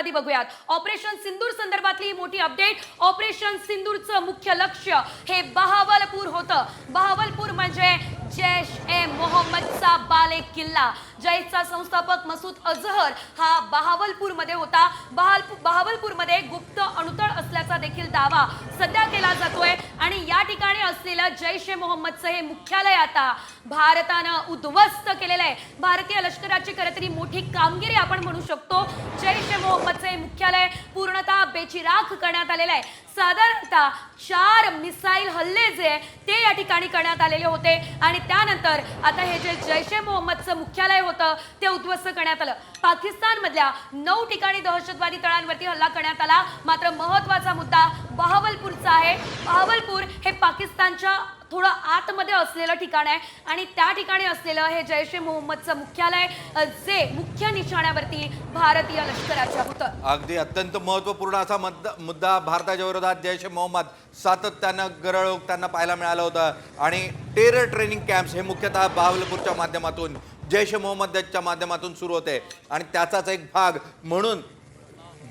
आधी बघूयात. ऑपरेशन सिंदूर संदर्भातली ही मोठी अपडेट ऑपरेशन सिंदूरचं मुख्य लक्ष्य हे बहावलपूर होतं. बहावलपूर म्हणजे जैश ए मोहम्मदचा बाले किल्ला जैशचा संस्थापक मसूद अजहर हा बहावलपूरमध्ये होता. बहाल बहावलपूरमध्ये गुप्त अणुतळ असल्याचा देखील दावा सध्या केला जातोय. आणि या ठिकाणी असलेलं जैश ए मोहम्मदचं हे मुख्यालय आता भारतानं उद्ध्वस्त केलेलं आहे. भारतीय लष्कराची खरं तरी मोठी कामगिरी आपण म्हणू शकतो. जैश ए मोहम्मदचं हे मुख्यालय पूर्णतः बेचिराख करण्यात आलेलं आहे. साधारणतः चार मिसाईल हल्ले जे आहे, ते या ठिकाणी करण्यात आलेले होते. आणि त्यानंतर आता हे जे जैश ए मोहम्मदचं मुख्यालय होतं ते उद्ध्वस्त करण्यात आलं. पाकिस्तानमधल्या नऊ ठिकाणी दहशतवादी तळांवरती हल्ला करण्यात आला. मात्र महत्त्वाचा मुद्दा बहावलपूरचा आहे. बहावलपूर हे पाकिस्तानच्या थोडं आतमध्ये असलेलं ठिकाण आहे आणि त्या ठिकाणी असलेलं हे जैश ए मोहम्मदचं मुख्यालय जे मुख्य निशाण्यावरती भारतीय लष्कराच्या होतं. अगदी अत्यंत महत्त्वपूर्ण असा मुद्दा भारताच्या विरोधात जैश ए मोहम्मद सातत्यानं गरळोक त्यांना पाहायला मिळालं होतं. आणि टेरर ट्रेनिंग कॅम्प्स हे मुख्यतः बहावलपूरच्या माध्यमातून जैश ए मोहम्मदच्या माध्यमातून सुरू होते. आणि त्याचाच एक भाग म्हणून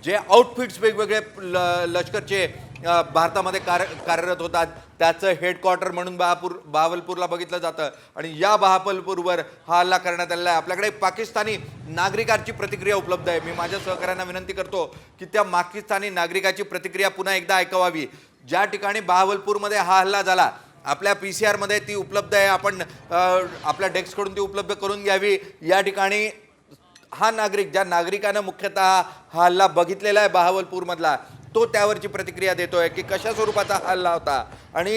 जे आउटफिट्स वेगवेगळे ल लष्करचे भारतामध्ये कार्य कार्यरत होतात. त्याचं हेडक्वार्टर म्हणून बहापूर बहावलपूरला बघितलं जातं. आणि या बहावलपूरवर हा हल्ला करण्यात आलेला आहे. आपल्याकडे पाकिस्तानी नागरिकांची प्रतिक्रिया उपलब्ध आहे. मी माझ्या सहकाऱ्यांना विनंती करतो की त्या पाकिस्तानी नागरिकाची प्रतिक्रिया पुन्हा एकदा ऐकवावी. ज्या ठिकाणी बहावलपूरमध्ये हा हल्ला झाला आपल्या पी सी आरमध्ये ती उपलब्ध आहे. आपण आपल्या डेस्ककडून ती उपलब्ध करून घ्यावी. या ठिकाणी हा नागरिक ज्या नागरिकानं मुख्यतः हा हल्ला बघितलेला आहे बहावलपूरमधला तो त्यावरची प्रतिक्रिया देतोय की कशा स्वरूपाचा हल्ला होता. आणि